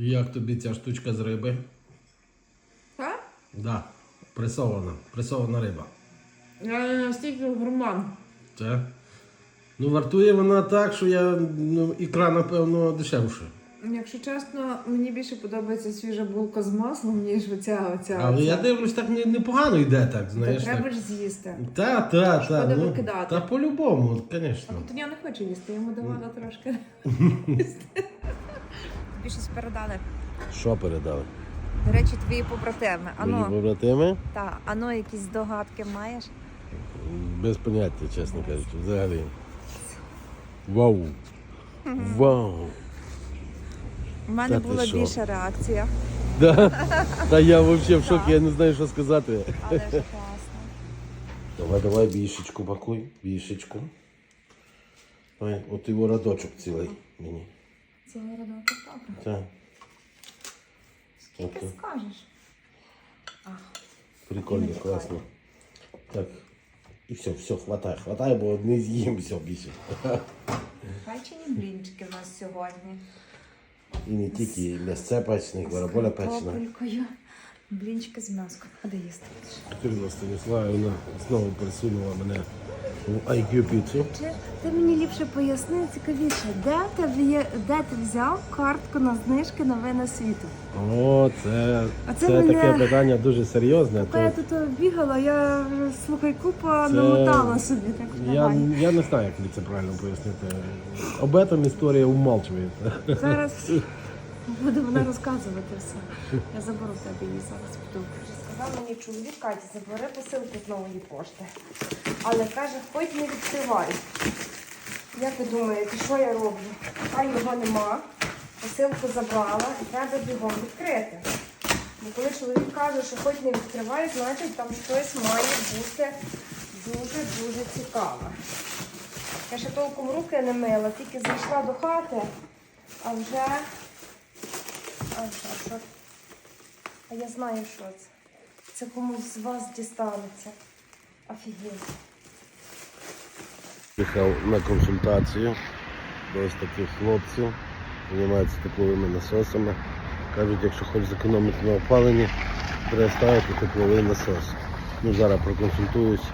Як тобі ця штучка з риби? Так? Да, пресована. Пресована риба. Я не настільки гурман. Це. Ну, вартує вона так, що я ну, ікра, напевно, дешевше. Якщо чесно, мені більше подобається свіжа булка з маслом, ніж оця оця. Але оця. я дивлюсь, так непогано йде так, Та знаєш. треба Так. ж з'їсти. Та, та, Шкода та. Ну, викидати. та по-любому, А звісно. тут я не хочу їсти, я йому давала трошки. Тобі щось передали. Що передали? До речі, твої побратими. Мої побратими? та, ано якісь здогадки маєш? Без поняття, чесно кажучи, взагалі. Вау. Вау. У мене Та ти була що? більша реакція, Да. Та я взагалі в шокі, я не знаю, що сказати. але ж класно. Давай, давай бішечку пакуй, бішечку. Ой, от його радочок цілий мені. Це городок добре. Так, Скільки Окей. скажеш? прикольно, Не класно. Так. І все, все, хватай, хватай, бо не з'їм все більше. Печені блінчики у нас сьогодні. І не тільки і м'ясце і бараболя печена. Картопелькою. Блінчики з м'яском. Ходи їсти. Катерина Станіславівна знову присунула мене в IQ. Чи ти мені ліпше поясни цікавіше, де є, де ти взяв картку на знижки на вина світу? О, це, це мене- таке питання дуже серйозне. Поки я тут бігала, я вже, слухай, купа Це- намотала собі. Так я, давай. я не знаю, як тобі це правильно пояснити. Об этом історія умалчує. Зараз буде вона розказувати все. Я заберу в тебе її зараз піду. Сказав мені чоловік Каті, забери посилку з нової пошти. Але каже, хоч не відкривай. Як ви думаєте, що я роблю? А його нема, посилку забрала треба бігом відкрити. Бо коли чоловік каже, що хоч не відкривай, значить там щось має бути дуже-дуже цікаве. Я ще толком руки не мила, тільки зайшла до хати, а вже. А що? А я знаю, що це. Це комусь з вас дістанеться. Офігеть. Їхав на консультацію до ось таких хлопців, займаються тепловими насосами. Кажуть, якщо хочеш зекономити на опаленні, треба ставити тепловий насос. Ну, зараз проконсультуюсь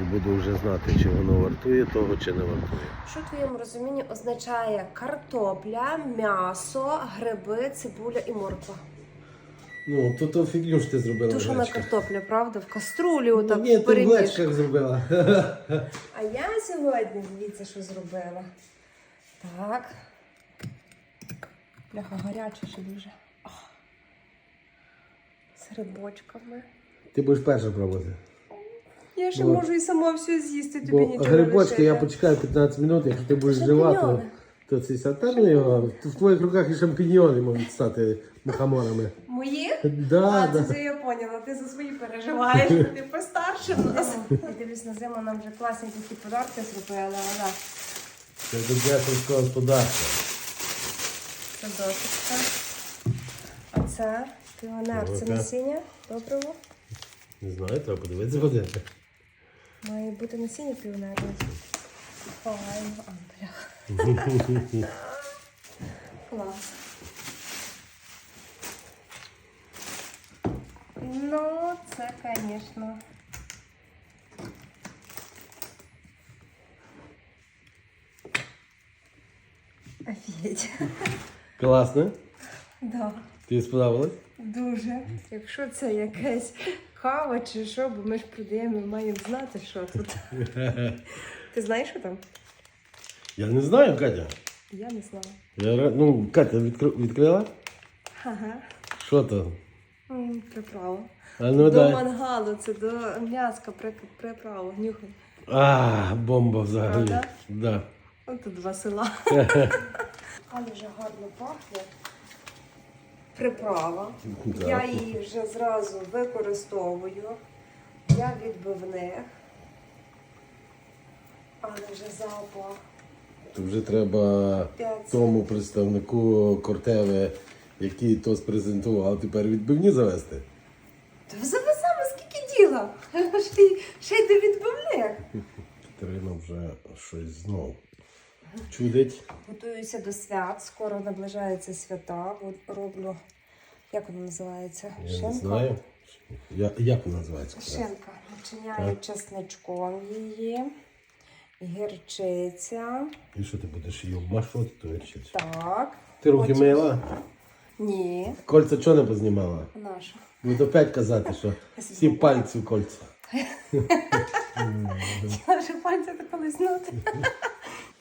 і буду вже знати, чи воно вартує того, чи не вартує. Що в твоєму розумінні означає картопля, м'ясо, гриби, цибуля і морква? Ну, то то фігню ж ти зробила. Тушена картопля, правда? В каструлі Ну, отак ні, в ти в переміж. глечках зробила. А я сьогодні, дивіться, що зробила. Так. Бляха, гаряча ще дуже. Ах. З грибочками. Ти будеш перша пробувати. Я ще Бо- можу і сама все з'їсти, тобі Бо нічого не грибочки я лишити. почекаю 15 минут, якщо ти будеш жива, то, Шампіньйони. то це ся та ну його. В твоїх руках і шампіньйони можуть стати мухоморами. Мої? Да, а, да. це я поняла, ти за свої переживаєш, ти постарше в нас. Я дивлюсь на зиму, нам вже класні такі подарки зробили, але Це до сільського господарства. це досочка. А це піонер, це насіння доброго. Не знаю, треба подивитися буде. Має бути насіння піонерне. Ховаємо, а, бля. Клас. Ну, це, звісно. Офігеть. Класно. Да. Тобі сподобалось? Дуже. Якщо це якась кава чи що, бо ми ж продаємо, ми маємо знати, що тут. Ти знаєш, що там? Я не знаю, Катя. Я не знала. Я, ра- ну, Катя відкр- відкрила? Ага. Що то? Приправа. А ну до дай. мангалу, це до м'яска при, приправа. Нюхай. А, бомба взагалі. Правда? Да. Ось тут два села. Але вже гарно пахне. Приправа. Да. Я її вже зразу використовую для відбивних. Але вже запах. То вже треба П'ять. тому представнику Кортеве, який то спрезентував, тепер відбивні завести. Та завеземо скільки діла. Ще й, ще й до відбивних. Катерина вже щось знов. Чудить. Готуюся до свят. Скоро наближаються свята. От Роблю, як воно називається? Я Шинка. не знаю. Я, як вона називається? Шинка. Начиняю Так. чесничком її. Гірчиця. І що ти будеш її обмашувати, то вирішити? Так. Ти руки Потім- мила? Ні. Кольця чого не познімала? Наша. Буду опять казати, що всі пальці в кольця. Я вже пальця тако лиснути.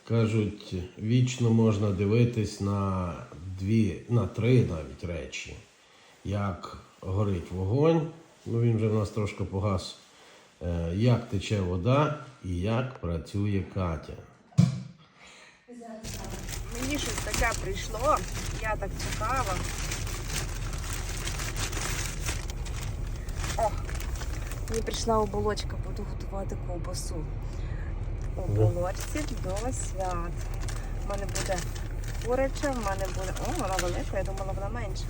Кажуть, вічно можна дивитись на дві, на три навіть речі. Як горить вогонь, ну він вже в нас трошки погас. е, Як тече вода і як працює Катя. Мені щось таке прийшло. Я так чекала. О, мені прийшла оболочка, буду готувати ковбасу. Оболочці до свят. У мене буде куряча, в мене буде. О, вона велика, я думала, вона менша.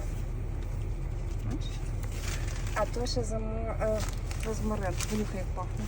А то ще замо... е, розмарин. Понюхай, як пахне.